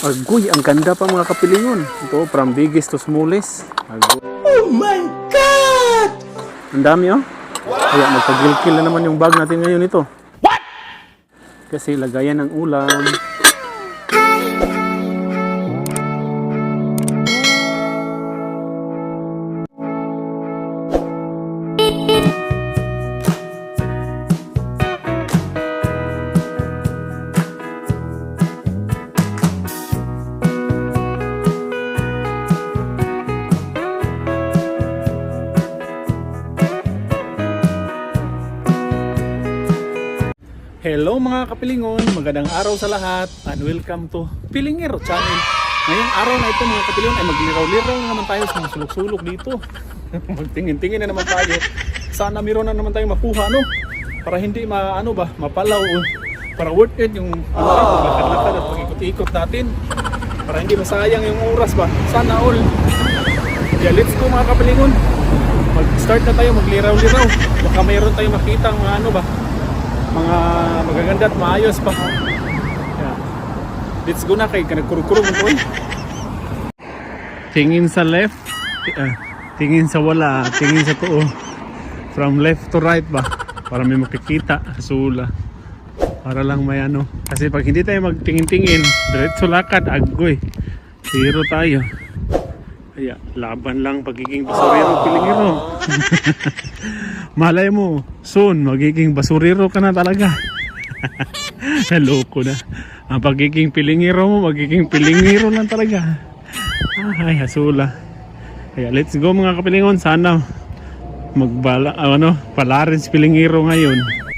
Agoy, ang ganda pa mga kapilingon. Ito, from biggest to smallest. Agoy. Oh my God! Ang dami oh. Kaya magpagilkil na naman yung bag natin ngayon ito. What? Kasi lagayan ng ulam. Mga kapilingon, magandang araw sa lahat and welcome to Pilingero Channel. Ngayong araw na ito mga kapilingon ay magliraw-liraw na naman tayo sa sulok-sulok dito. Magtingin-tingin na naman tayo. Sana meron na naman tayo makuha no? Para hindi ma ano ba, mapalaw o para worth it yung ano, paglakad-lakad at pag-ikot-ikot natin. Para hindi masayang yung oras ba. Sana all. Yeah, let's go mga kapilingon. Mag-start na tayo magliraw-liraw. Baka mayroon tayong makita mga ano ba, mga magaganda at maayos pa. Yeah. Let's go na kay kanagkurkurong mo eh. Tingin sa left, ah, tingin sa wala, tingin sa tuo. From left to right ba? Para may makikita sa sula. Para lang may ano. Kasi pag hindi tayo magtingin-tingin, diretso lakad, agoy. Zero tayo. Kaya, laban lang pagiging basurero, pilingiro. Malay mo, soon, magiging basurero ka na talaga. Naloko na. Ang pagiging pilingiro mo, magiging pilingiro lang talaga. Ay, hasula. Kaya let's go mga kapilingon. Sana magbala, ano, palarin si pilingiro ngayon.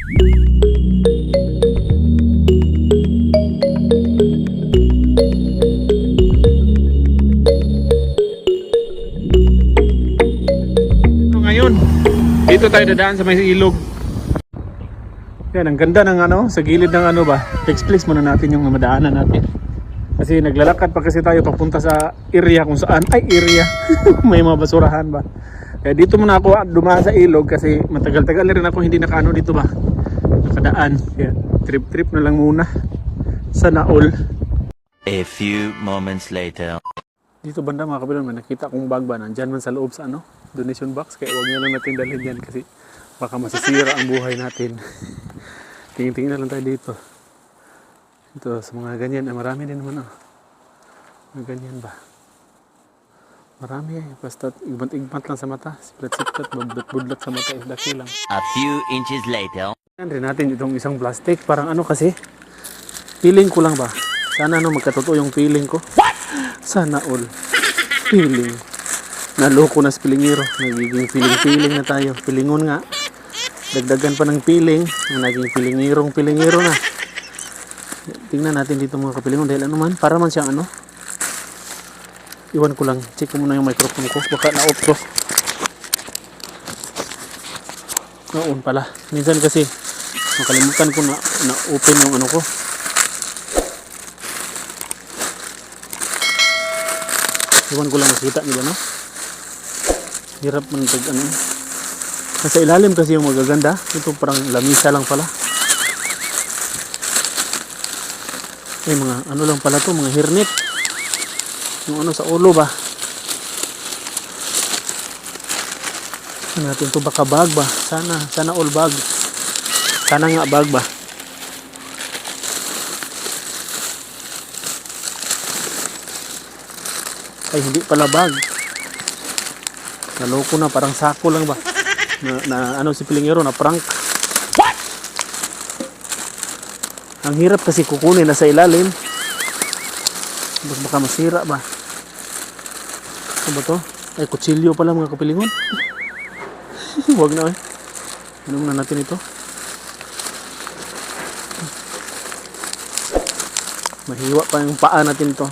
Dito tayo dadaan sa may ilog. Yan, ang ganda ng ano, sa gilid ng ano ba. Explain muna natin yung madaanan natin. Kasi naglalakad pa kasi tayo papunta sa area kung saan. Ay, area. may mga basurahan ba. Kaya dito muna ako dumaan sa ilog kasi matagal-tagal na rin ako hindi nakaano dito ba. Nakadaan. Kaya trip-trip na lang muna. Sana all. A few moments later. Dito banda mga kabilang may nakita kong bag ba nandyan man sa loob sa ano donation box kaya huwag nyo lang natin dalhin yan kasi baka masisira ang buhay natin. Tingin-tingin na lang tayo dito. Ito sa mga ganyan eh, marami din naman oh mga ganyan ba? Marami eh. Basta igmat-igmat lang sa mata siplat-siplat budlat-budlat sa mata is daki lang. A few inches later. rin natin itong isang plastic. Parang ano kasi feeling ko lang ba? Sana ano magkatotoo yung feeling ko. Sana all feeling naloko na sa pilingiro nagiging feeling na tayo. Pilingon nga. Dagdagan pa ng na naging pilingirong pilingiro na. Tingnan natin dito mga kapilingon. Dahil ano man para man siyang ano. Iwan ko lang. Check ko muna yung microphone ko. Baka na-off to na-on pala. Minsan kasi nakalimutan ko na na-open yung ano ko. Iwan ko lang nakita nila, no? Hirap man pag ano. Nasa ilalim kasi yung magaganda. Ito parang lamisa lang pala. Eh, mga ano lang pala to, mga hirnit. Yung ano sa ulo ba? Natin to baka bag ba? Sana, sana all bag. Sana nga bag ba? ay hindi pala bag naloko na parang sako lang ba? Na, na ano si Pilingero na prank. Ang hirap kasi kukunin na sa ilalim. Bak baka masira ba? Ano ba to? Ay kutsilyo pala mga kapilingon. Huwag na eh. Ano muna natin ito? Mahiwa pa yung paa natin to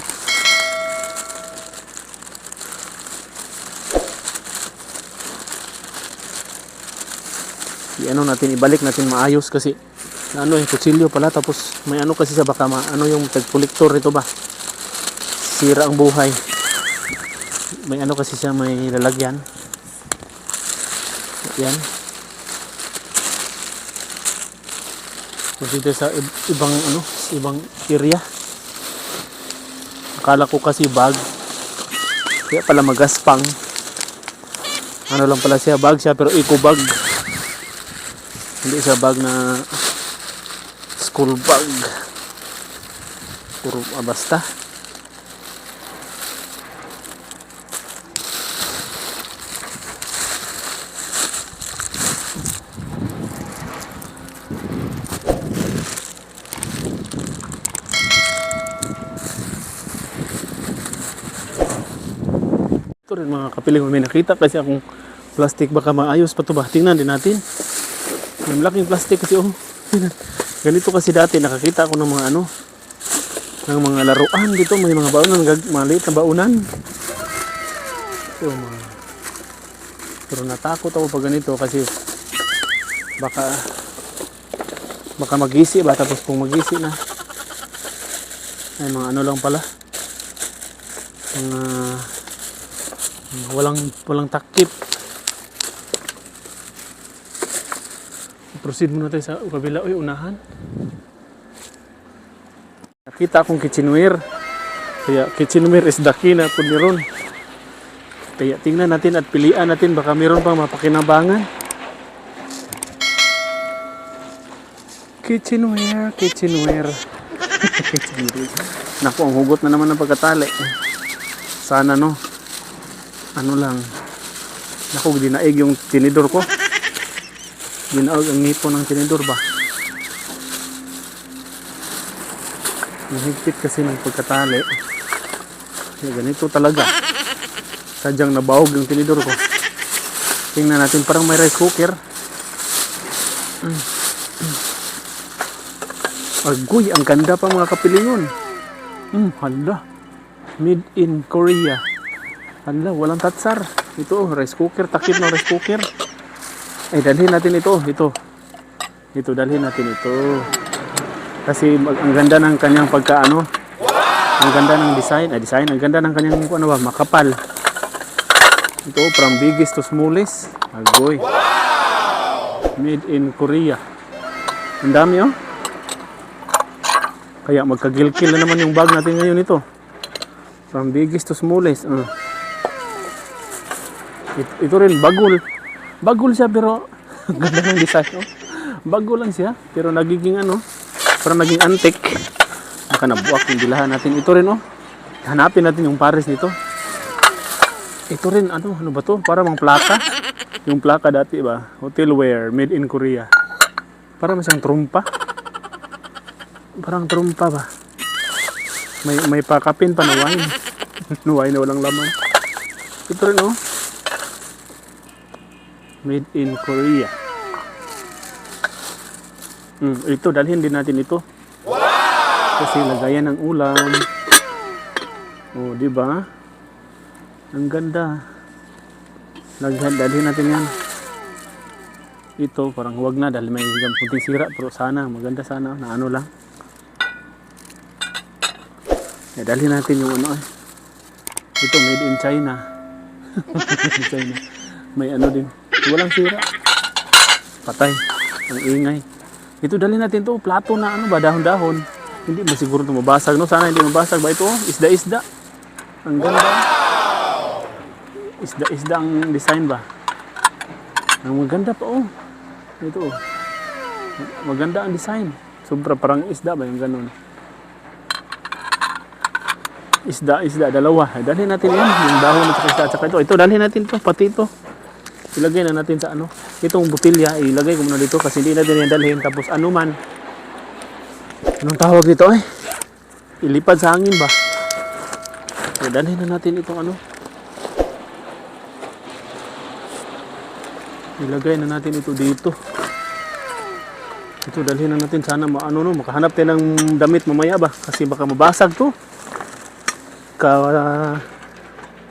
i-ano natin ibalik natin maayos kasi na ano eh kutsilyo pala tapos may ano kasi sa baka ano yung tagpuliktor ito ba sira ang buhay may ano kasi siya may lalagyan yan dito sa ib- ibang ano ibang area Akala ko kasi bag. Kaya pala magaspang. Ano lang pala siya, bag siya, pero eco bag. Hindi siya bag na school bag. Puro ah, basta. Ito rin mga kapiling may nakita kasi akong plastic baka maayos pa to ba? Tingnan din natin. May malaking plastic kasi oh. Ganito kasi dati nakakita ako ng mga ano ng mga laruan dito may mga baunan maliit na baunan. So, mga pero natakot ako pag ganito kasi baka baka magisi ba tapos kung magisi na ay mga ano lang pala mga walang walang takip proceed muna tayo sa kabila. Uy unahan. Nakita akong kitchenware. Kaya kitchenware is key na po ni Ron. Kaya tingnan natin at pilian natin. Baka meron pang mapakinabangan. Kitchenware kitchenware. Kitchenware naku ang hugot na naman ng pagkatali. Sana no? Ano lang. Naku dinaig yung tinidor ko dinaog ang ngipon ng tinidor ba? Mahigpit kasi ng pagkatali. Kaya ganito talaga. Sadyang nabahog yung tinidor ko. Tingnan natin parang may rice cooker. Agoy ang ganda pa mga kapilingon hmm hala. Made in Korea. Hala walang tatsar. Ito oh, rice cooker. Takip ng rice cooker ay dalhin natin ito. Ito. Ito dalhin natin ito. Kasi ang ganda ng kanyang pagkaano. Ang ganda ng design. Ay design. Ang ganda ng kanyang ano ba makapal. Ito from biggest to smallest. Agoy. Made in Korea. Ang dami oh. Kaya magkagilkil na naman yung bag natin ngayon ito. From biggest to smallest. Uh. ito, ito rin bagul bagul siya pero ganda ng design oh. bago lang siya pero nagiging ano parang naging antique baka nabuak yung bilahan natin. Ito rin oh. Hanapin natin yung pares nito. Ito rin ano ano ba to? Para mga plaka. Yung plaka dati ba? Hotelware made in Korea. Para masang trumpa. Parang trumpa ba? May may pakapin pa na wine. Wine na walang laman. Ito rin oh made in Korea Hmm, ito, dalhin din natin ito. Kasi lagayan ng ulam. Oh, di ba? Ang ganda. Lagyan, dalhin natin yan. Ito, parang huwag na dahil may puting sira. Pero sana, maganda sana, na ano lang. Eh, dalhin natin yung ano eh. Ito, made in China. made in China. May ano din. Walang sira. Patay. Ang ingay. Ito dali natin to, plato na ano ba, dahon-dahon. Hindi ba siguro ito mabasag, no? Sana hindi mabasag ba ito? Isda-isda. Ang ganda. Isda-isda ang design ba? Ang maganda pa, oh. Ito, oh. Maganda ang design. Sobra parang isda ba yung ganun? Isda, isda, dalawa. Dalhin natin yan. Yung dahon at saka isda at saka ito. Ito, dalhin natin to, pati ito. Ilagay na natin sa ano. Itong butilya, ilagay ko muna dito kasi hindi natin yan dalhin. Tapos ano man. Anong tawag dito eh? Ilipad sa hangin ba? Dalhin na natin itong ano. Ilagay na natin ito dito. Ito, dalhin na natin. Sana maano no, makahanap tayo ng damit mamaya ba? Kasi baka mabasag to. Ka,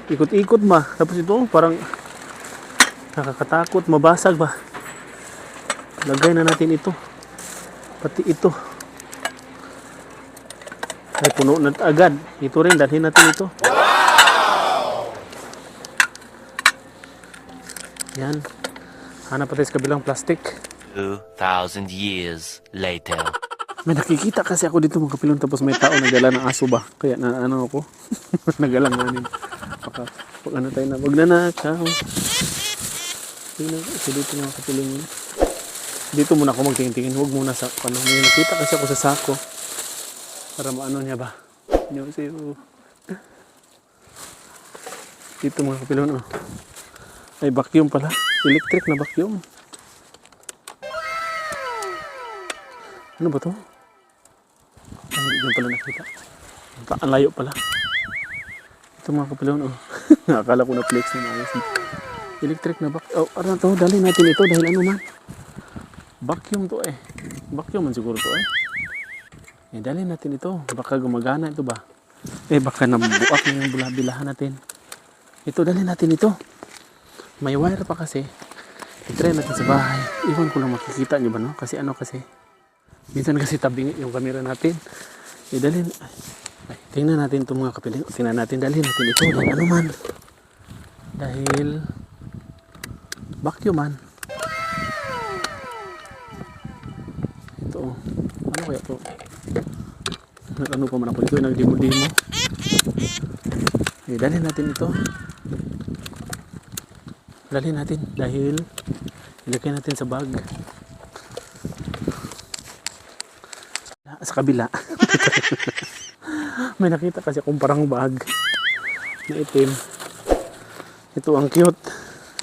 ikot-ikot ba? Tapos ito, parang Nakakatakot, mabasag ba? Lagay na natin ito. Pati ito. Ay, puno na agad. Ito rin, dalhin natin ito. Yan. Hanap pa tayo sa kabilang plastic. 2,000 years later. May nakikita kasi ako dito mga kapilon tapos may tao nagdala ng aso ba? Kaya na ano ako. Nagalanganin. Baka pag ano tayo na wag na nakaw. Tingnan ko so dito mga kapilon yun. Dito muna ako magtingin-tingin. Huwag muna sa ano. May nakita kasi ako sa sako. Para maano niya ba? Yung siyo. Dito mga kapilon oh. Ay vacuum pala. Electric na vacuum. Ano ba to? Hindi ko pala nakita. Ang layo pala. Ito mga kapilon, oh. Akala ko na flex na maayos. Electric na bak... Oh, ano to? Dali natin ito dahil ano man. Vacuum to eh. Vacuum man siguro to eh. Eh, dali natin ito. Baka gumagana ito ba? Eh, baka nabuak na yung bulabilahan natin. Ito, dali natin ito. May wire pa kasi. I-try natin sa bahay. Iwan ko lang makikita niyo ba, no? Kasi ano kasi, Minsan kasi tabingi yung camera natin. Eh, dalhin. Ay, tingnan natin itong mga kapiling. Tingnan natin, dalhin natin ito. Dahil ano man. Dahil vacuum man. Ito. Ano kaya ito? Ano pa man ako dito? Nagdimo-dimo. Eh, dalhin natin ito. Dalhin natin dahil ilagay natin sa bag. sa kabila. May nakita kasi akong parang bag na itim. Ito ang cute.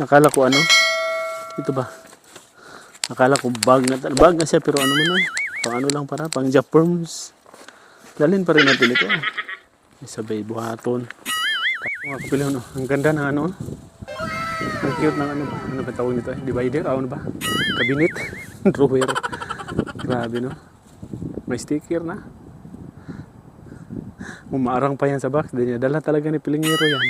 Nakala ko ano? Ito ba? Nakala ko bag na bag na siya pero ano man eh. Pang ano lang para pang Japerms. Dalhin pa rin natin ito. May sabay buhaton. Mga kapilyo, no? Ang ganda ng ano. Ang cute ng ano ba? Ano ba tawag nito eh? Divider? Ah, Ano ba? Cabinet? Drawer. Grabe no? May sticker na. Umaarang pa yan sa box. Dala talaga ni Pilingero yan.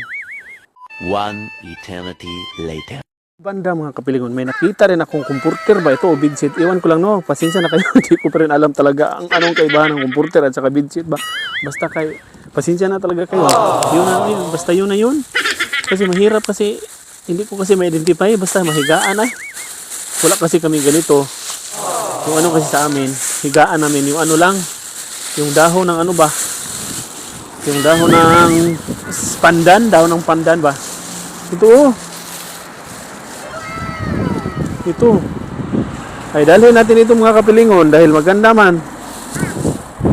One eternity later. Banda mga kapilingon, may nakita rin akong comforter ba ito o bedsheet. Iwan ko lang no, pasensya na kayo. Hindi ko pa rin alam talaga ang anong kaibahan ng comforter at saka bedsheet ba. Basta kayo, pasensya na talaga kayo. Yun na yun, basta yun na yun. Kasi mahirap kasi, hindi ko kasi ma-identify, basta mahigaan ay. Wala kasi kami ganito. Yung ano kasi sa amin, higaan namin yung ano lang, yung dahon ng ano ba, yung dahon ng pandan, dahon ng pandan ba. Ito oh. Ito. Ay dalhin natin ito mga kapilingon dahil maganda man.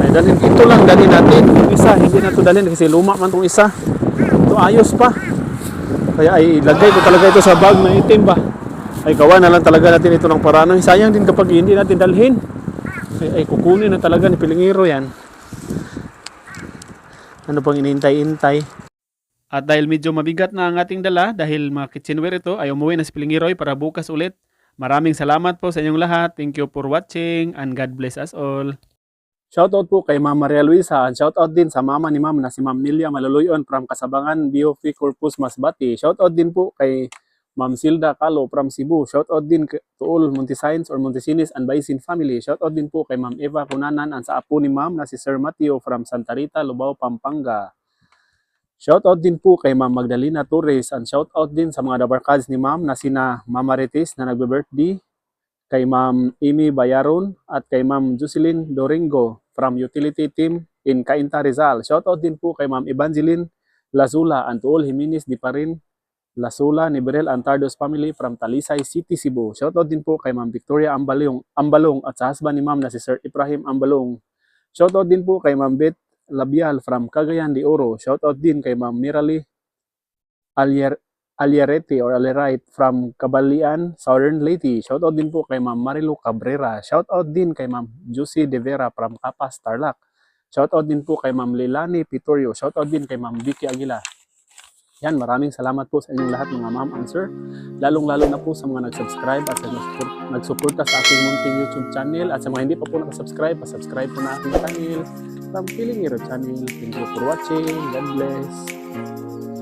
Ay dalhin ito lang dalhin natin. Yung isa, hindi na ito dalhin kasi luma man itong isa. Ito ayos pa. Kaya ay ilagay ko talaga ito sa bag na itim ba. Ay gawa na lang talaga natin ito ng paraan. Sayang din kapag hindi natin dalhin. Ay, ay kukunin na talaga ni Pilingiro yan. Ano pang inintay-intay? At dahil medyo mabigat na ang ating dala, dahil mga kitchenware ito, ay umuwi na si Pilingiroy para bukas ulit. Maraming salamat po sa inyong lahat. Thank you for watching and God bless us all. Shoutout po kay Ma'am Maria Luisa and shoutout din sa mama ni Ma'am na si Ma'am Nilia Maluluyon from Kasabangan, BOP Corpus Masbati. Shoutout din po kay Ma'am Silda Calo from Cebu. Shoutout din to all Montesines or Montesinis and Baisin family. Shoutout din po kay Ma'am Eva Cunanan and sa apo ni Ma'am na si Sir Mateo from Santa Rita, Lubao, Pampanga. Shoutout din po kay Ma'am Magdalena Torres and shoutout din sa mga dabarkads ni Ma'am na sina Ma'am Marites na nagbe-birthday, kay Ma'am Amy Bayaron at kay Ma'am Jocelyn Doringo from Utility Team in Cainta Rizal. Shoutout din po kay Ma'am Evangeline Lazula and to all Jimenez Di Parin Lasula, Niberel Antardos family from Talisay City, Cebu. Shoutout din po kay Ma'am Victoria Ambalong, Ambalong at sa husband ni Ma'am na si Sir Ibrahim Ambalong. Shoutout din po kay Ma'am Beth Labial from Cagayan de Oro. Shoutout din kay Ma'am Mirali Alier Alierete or Alerite from Cabalian, Southern Leyte. Shoutout din po kay Ma'am Marilu Cabrera. Shoutout din kay Ma'am Juicy De Vera from Capas, Tarlac. Shoutout din po kay Ma'am Lilani Pitorio. Shoutout din kay Ma'am Vicky Aguila. Yan, maraming salamat po sa inyong lahat mga ma'am and sir. Lalong-lalo na po sa mga nag-subscribe at sa nag-suporta sa aking munting YouTube channel. At sa mga hindi pa po nakasubscribe, pa-subscribe po na aking channel from Feeling Hero channel. Thank you for watching. God bless.